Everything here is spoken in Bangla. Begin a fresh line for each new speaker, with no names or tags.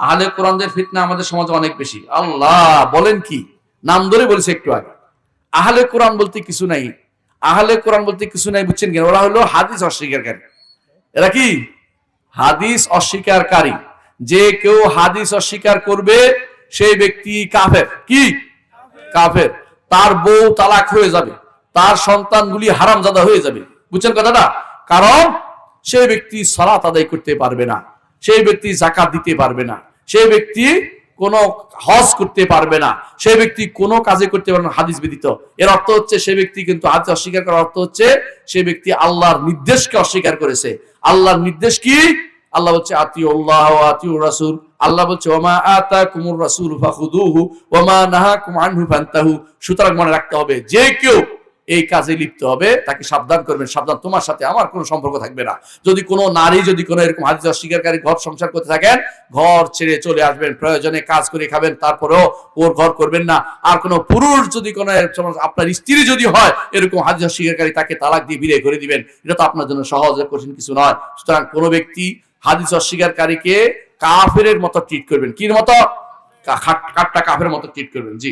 আহলে কোরআনদের ফিতনা আমাদের সমাজে অনেক বেশি। আল্লাহ, বলেন কি? নাম ধরে বলেছে একটু আগে। আহলে কোরআন বলতে কিছু নাই। আহলে কোরআন বলতে কিছু নাই, বুঝছেন কেন ওরা হলো হাদিস অস্বীকারী। এরা কি? হাদিস অস্বীকারী। যে কেউ হাদিস অস্বীকার করবে, সেই ব্যক্তি কাফের। কি? কাফের। তার বউ তালাক হয়ে যাবে। তার সন্তানগুলি হারাম হারামজাদা হয়ে যাবে। বুঝছেন কথাটা? কারণ সেই ব্যক্তি সালাত আদায় করতে পারবে না। সেই ব্যক্তি জাকাত দিতে পারবে না। সেই ব্যক্তি কোন হজ করতে পারবে না। সেই ব্যক্তি কোনো কাজে করতে পারবে না, হাদিস ব্যতীত। এর অর্থ হচ্ছে সে ব্যক্তি কিন্তু হাদিস অস্বীকার করার অর্থ হচ্ছে সে ব্যক্তি আল্লাহর নির্দেশকে অস্বীকার করেছে। আল্লাহর নির্দেশ কি? আল্লাহ বলছে আতি আল্লাহ আতিউ রাসূল। আল্লাহ বলছে ওমা আতা কুমুর রাসূল ফাখুদুহু ওমা নাহাকুম আনহু ফান্তাহু। সুতরাং মনে রাখতে হবে, যে কেউ এই কাজে লিপ্ত হবে, তাকে সাবধান করবেন, সাবধান, তোমার সাথে আমার কোনো সম্পর্ক থাকবে না। যদি কোনো নারী, যদি কোনো এরকম হাদিস অস্বীকারী ঘর সংসার করতে থাকেন, ঘর ছেড়ে চলে আসবেন, প্রয়োজনে কাজ করে খাবেন, তারপরেও ওর ঘর করবেন না। আর কোনো পুরুষ যদি কোনো আপনার স্ত্রী যদি হয়, এরকম হাদিস অস্বীকারী তাকে তালাক দিয়ে বিদায় করে দিবেন। এটা তো আপনার জন্য সহজ কঠিন কিছু নয়। সুতরাং কোনো ব্যক্তি হাদিস অস্বীকারীকে কাফের মতো ট্রিট করবেন। কির মতো? কাঠটা কাফের মতো ট্রিট করবেন, জি।